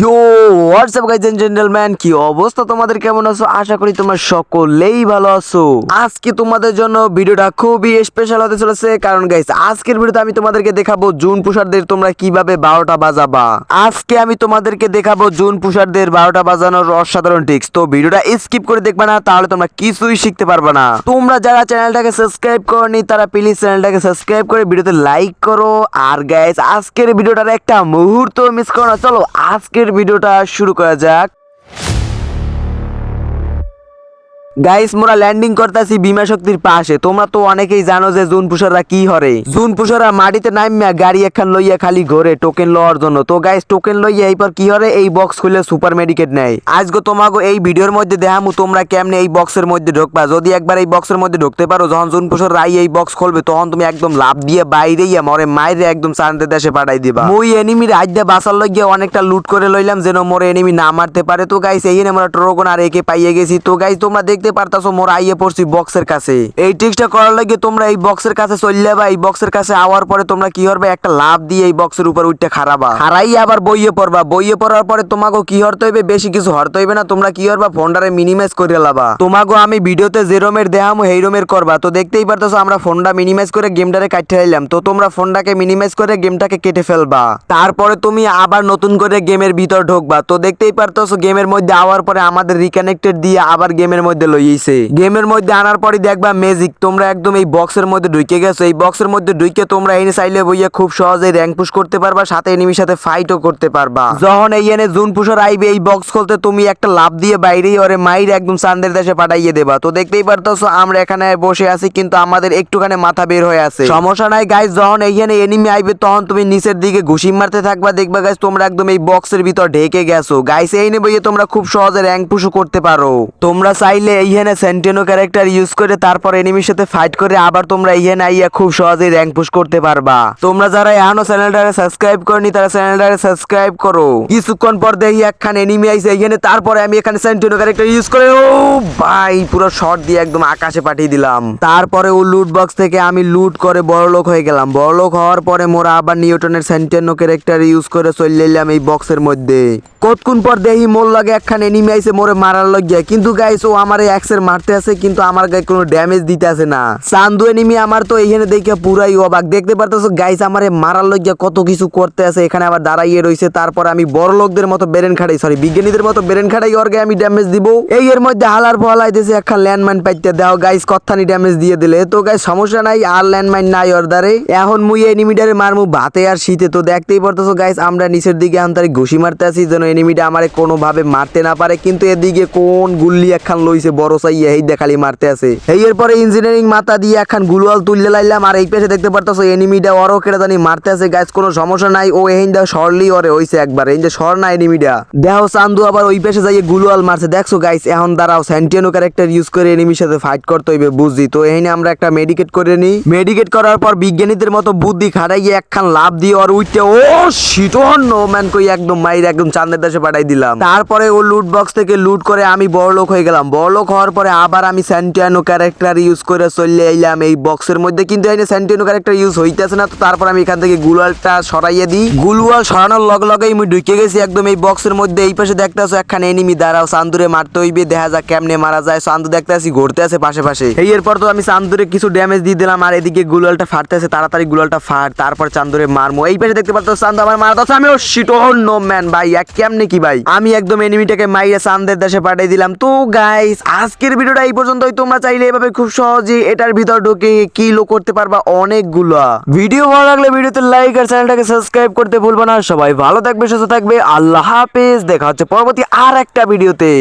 Yo WhatsApp guys and gentleman কি অবস্থা তোমাদের? কেমন আছো? আশা করি সকলেই ভালো আছো। আজকে তোমাদের জন্য ভিডিওটা খুবই স্পেশাল হতে চলেছে। কারণ গাইস আজকের ভিডিওতে আমি তোমাদেরকে দেখাবো জুন পুষারদের তোমরা কীভাবে বারোটা বাজাবা। আজকে আমি তোমাদেরকে দেখাবো জুন পুষারদের বারোটা বাজানোর অসাধারণ টিক্স তো ভিডিওটা স্কিপ করে না, তাহলে তোমরা কিছুই শিখতে পারবে না। তোমরা যারা চ্যানেলটাকে সাবস্ক্রাইব করনি, তারা প্লিজ চ্যানেলটাকে সাবস্ক্রাইব করে ভিডিওতে লাইক করো। আর গাইস আজকের ভিডিওটার একটা মুহূর্ত মিস করো না। চলো আজকের ভিডিওটা শুরু করা যাক। গাইস মোরা ল্যান্ডিং করতেছি বিমা শক্তির পাশে। তোমরা তো অনেকেই জানো যে জুন পুষাররা কি হরে। জুন পুষাররা মাটিতে নামিয়া গাড়ি একখান লইয়া খালি ঘরে টোকেন লওয়ার জন্য। তো গাইস টোকেন লইয়া এইবার কি হরে? এই বক্স খুলে সুপার মেডিকেট নেয়। আজকে তোমাকে এই ভিডিওর মধ্যে দেখামু তোমরা কেমনে এই বক্সের মধ্যে ঢুকবা। যদি একবার এই বক্সের মধ্যে ঢুকতে পারো, যখন জুন পুষার রাই এই বক্স খুলবে, তখন তুমি একদম লাভ দিয়ে বাইরে ইয়া মরে মাইরে একদম চান্দের দেশে পাঠাই দিবা। মুই এনিমি রাজ দিয়ে বাসার লইয়া অনেকটা লুট করে লইলাম, যেন মোরে এনিমি না মারতে পারে। তো গাইস এই আমরা ট্রোগন আর একে পাইয়ে গেছি। তো গাইস তোমরা দেখতে পারতাছো, মোর আইয়ে পড়ছি বক্সের কাছে। এই ট্রিক্সটা করার লাগে তোমরা এই বক্সের কাছে চললে বা এই বক্সের কাছে আওয়ার পরে তোমরা কি করবে? একটা লাভ দিয়ে এই বক্সের উপর উঠতে খারাবা। হারাই আবার বইয়ে পড়বা। বইয়ে পড়ার পরে তোমাকে কি হরতে হইবে? বেশি কিছু হরতে হইবে না। তোমরা কি করবা? ফোনটারে মিনিমাইজ করে লাবা। তোমাকে আমি ভিডিওতে জেরোমের দেহামো হেইরোমের করবা। তো দেখতেই পারতেছো, আমরা ফোনটা মিনিমাইজ করে গেমটারে কাটতে আইলাম। তো তোমরা ফোনটাকে মিনিমাইজ করে গেমটাকে কেটে ফেলবা। তারপরে তুমি আবার নতুন করে গেমের ভিতর ঢুকবা। তো দেখতেই পারতেছো, গেমের মধ্যে আওয়ার পরে আমাদের রিকানেক্টেড দিয়ে আবার গেমের মধ্যে লইয়েছে গেমের মধ্যে আনার পরে দেখবা ম্যাজিক তোমরা একদম এই বক্সের মধ্যে ঢুকে গেছো। এই বক্সের মধ্যে ঢুকে তোমরা এনে চাইলে বইয়া খুব সহজে র্যাঙ্ক পুশ করতে পারবা, সাথে এনিমির সাথে ফাইটও করতে পারবা। যখন এই এনে জুন পুষার আইবে, এই বক্স খুলতে তুমি একটা লাভ দিয়ে বাইরেই ওরে মাইর একদম চান্দের দেশে পাঠাইয়ে দেবা। তো দেখতেই পারতেছো, আমরা এখানে বসে আছি, কিন্তু আমাদের একটুখানি মাথা বের হয়ে আছে। সমস্যা নাই গাইজ যখন এইখানে এনিমি আইবে, তখন তুমি নিচের দিকে ঘুষি মারতে থাকবা, দেখবা গাইজ তোমরা একদম এই বক্সের ভিতর ঢেকে গেছো। গাইস এই নেবে তোমরা খুব সহজে র্যাঙ্ক পুশও করতে পারো। তোমরা চাইলে এইখানে সেন্টেনো ক্যারেক্টার ইউজ করে তারপর এনিমির সাথে ফাইট করে আবার তোমরা এইখানে আইয়া খুব সহজেই র্যাঙ্ক পুশ করতে পারবা। তোমরা যারা এখনও চ্যানেলটারে সাবস্ক্রাইব করনি, তারা চ্যানেলটারে সাবস্ক্রাইব করো। কিছুক্ষণ পর দেখি একখান এনিমি আইছে এইখানে, তারপরে আমি এখানে সেন্টেনো ক্যারেক্টার ইউজ করে, ও ভাই, পুরো শট দিয়ে একদম আকাশে পাঠিয়ে দিলাম। তারপরে ও লুট বক্স থেকে আমি লুট করে বড়লোক হয়ে গেলাম। বড়লোক হওয়ার পরে মোরা আবার নিউটনের সেন্টেনো ক্যারেক্টার ইউজ করে চলে এলাম এই বক্সের মধ্যে। কতক্ষণ পর দেহি মোর লাগে একখান এনিমি আইছে, মোরে মারার লাগিয়া কিন্তু গাইস ও আমার এক্সের মারতে আছে, কিন্তু আমার গায়ে কোনো ড্যামেজ দিতে আছে না। চান্দু এনিমি আমার তো এইখানে দেখে পুরাই অবাক। দেখতে পারতেছো গাইস আমারে মারার লাগিয়া কত কিছু করতে আছে, এখানে আবার দাঁড়াইয়ে রইছে। তারপর আমি বড় লোকদের মতো বেরেন খাড়াই সরি বিজ্ঞানীদের মতো বেরেন খাড়াই ওর গায়ে আমি ড্যামেজ দিব। এই এর মধ্যে হালার ফলাই দিয়েছে একখান ল্যান্ডমাইন পাইতে দাও গাইস কথানি ড্যামেজ দিয়ে দিলে। তো গাইস সমস্যা নাই, আর ল্যান্ডমাইন নাই ওর এখন মুই এনিমিটারে মারমু, ভাতে আর শীতে। তো দেখতেই পারতেছো গাইস আমরা নিচের দিকে এখন ঘুষি মারতে আছি, যেন এনিমিটা আমারে কোনোভাবে মারতে না পারে, কিন্তু এদিকে কোন গুল্লি একখান লইছে, বড় সাই এই দেখালি মারতে আছে। এই এরপরে ইঞ্জিনিয়ারিং মাথা দিয়ে একখান গুলওয়াল তুললে লাইলাম, আর এই পেছে দেখতে পারতেছো, এনিমিটা ওরও কেটে জানি মারতে আছে। গাইস কোনো সমস্যা নাই, ও দা সরলি ওরে হইছে একবার, এই যে সর না এনিমিটা। দেখো, চান্দু আবার ওই পেছে যাইয়ে গুলওয়াল মারছে। দেখছ গাইস এখন দাঁড়াও সেন্টিয়ানো ক্যারেক্টার ইউজ করে এনিমির সাথে ফাইট করতে হইবে, বুঝছি? তো এই আমরা একটা মেডিকেট করে নিই। মেডিকেট করার পর বিজ্ঞানীদের মতো বুদ্ধি খাটাইয়ে একখান লাভ দিয়ে ওর উইটে ও শিটন নো ম্যান কই একদম মাইর, একদম চাঁদের দেশে পাঠাই দিলাম। তারপরে ও লুট বক্স থেকে লুট করে আমি বড়লোক হয়ে গেলাম। বড়লোক হওয়ার পরে আবার আমি স্যান্টিয়ানো ক্যারেক্টার ইউজ করে চলে এলাম এই বক্সের মধ্যে কিন্তু এখানে স্যান্টিয়ানো ক্যারেক্টার ইউজ হইতেছে না। তো তারপর আমি এখান থেকে গুলওয়ালটা সরাইয়ে দিই। গুলওয়াল সরানোর লগে লগেই আমি ঢুকে গেছি একদম এই বক্সের মধ্যে। এই পাশে দেখতে দেখতেছো একখানে এনিমি দাঁড়াও। সান্দুরে মারতে হইবে। দেখা যাক কেমনে মারা যায়। সান্দু দেখতে আসি ঘুরতে আছে পাশে পাশে এই এরপর তো আমি চান্দুরে কিছু ড্যামেজ দিয়ে দিলাম। আর এদিকে গুলালটা ফাটতে আছে তাড়াতাড়ি গুলালটা ফাট। তারপর চান্দুরে মারমো। এই পাশে দেখতে পাচ্ছ চান্দু আমার মারা যাচ্ছে। আমি ও শিটোর নো ম্যান ভাই। এক কেমনে কি ভাই? আমি একদম এনিমিটাকে মাইরে চান্দের দেশে পাঠিয়ে দিলাম। তো গাইস আজকের ভিডিওটা এই পর্যন্তই। তোমরা চাইলে এভাবে খুব সহজে এটার ভিতর ঢুকে কিলো করতে পারবা অনেকগুলা। ভিডিও ভালো লাগলে ভিডিওতে লাইক আর চ্যানেলটাকে সাবস্ক্রাইব করতে ভুলবো না। সবাই ভালো থাকবে, সুস্থ থাকবে। আল্লাহ হাফেজ। দেখা হচ্ছে পরবর্তী আর একটা ভিডিওতে।